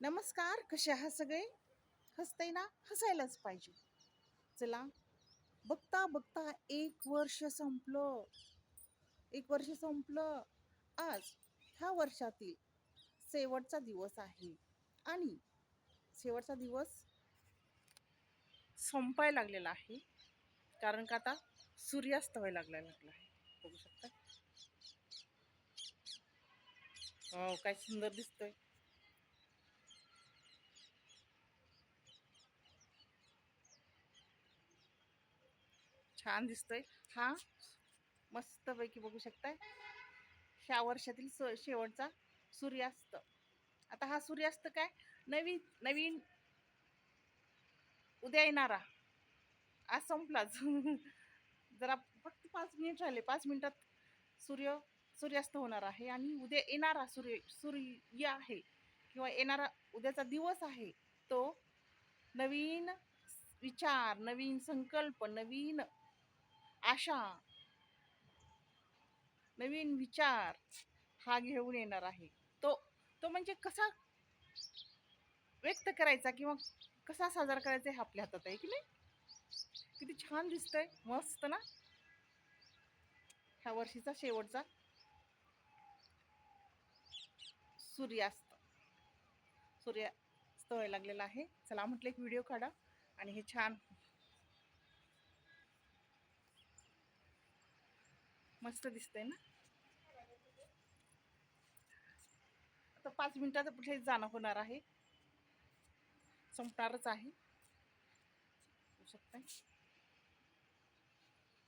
नमस्कार कसे आहात सगळे? हसते ना? हसायलाच पाहिजे. चला बघता बघता एक वर्ष संपलं. एक वर्ष संपलं. आज ह्या वर्षातील शेवटचा दिवस आहे. आणि शेवटचा दिवस संपायला लागलेला आहे. कारण का आता सूर्यास्त व्हायला लागला लागला आहे बघू शकता. हो काय सुंदर दिसतंय. छान दिसतोय. हा मस्तपैकी बघू शकताय. ह्या वर्षातील स- शेवटचा सूर्यास्त. आता हा सूर्यास्त काय? नवीन नवीन उद्या येणारा. आज संपलाच जरा फक्त पाच मिनिट राहिले पाच मिनिटात सूर्य सूर्यास्त होणार आहे आणि उद्या येणारा सूर्य सूर्य आहे किंवा येणारा उद्याचा दिवस आहे तो नवीन विचार नवीन संकल्प नवीन आशा नवीन विचार हा घेऊन येणार आहे. तो तो म्हणजे कसा व्यक्त करायचा किंवा कसा साजरा करायचा हे आपल्या हातात आहे की नाही? किती छान दिसतंय. मस्त ना? ह्या वर्षीचा शेवटचा सूर्यास्त सूर्यास्त व्हायला लागलेला आहे. चला म्हटलं एक व्हिडिओ काढा आणि हे छान मस्त दिसतंय ना? आता पाच मिनिटात पुढे जाणं होणार आहे. संपणारच आहे. शकताय.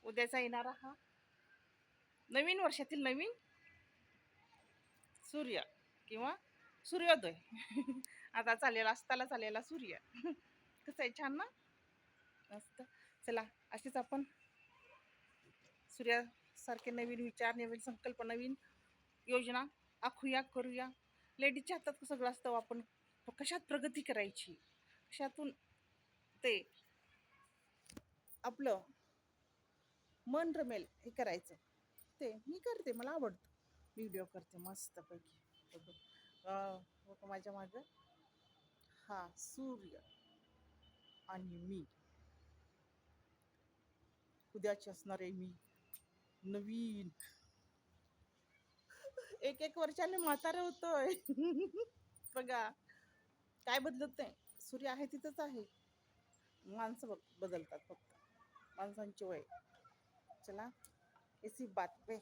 उद्याचा येणारा हा नवीन वर्षातील नवीन सूर्य किंवा सूर्योदय. आता चालेला असताना चाललेला सूर्य. कसं आहे? छान ना? मस्त. चला असेच आपण सारखे नवीन विचार नवीन संकल्प नवीन योजना आखूया करूया. लेडीजच्या हातात सगळं असतं आपण. कशात प्रगती करायची? कशातून ते आपलं मन रमेल हे करायचं. ते मी करते मला आवडतं. व्हिडिओ करते मस्तपैकी. बघू हो माझ्या मागं? हा सूर्य आणि मी. उद्याची असणारे मी. नवीन. एक एक वर्षाने म्हातारे होतोय. बघा काय बदलत नाही सूर्य आहे तिथंच आहे. माणसं बघ- बदलतात फक्त. माणसांची वय. चला एसी बातमी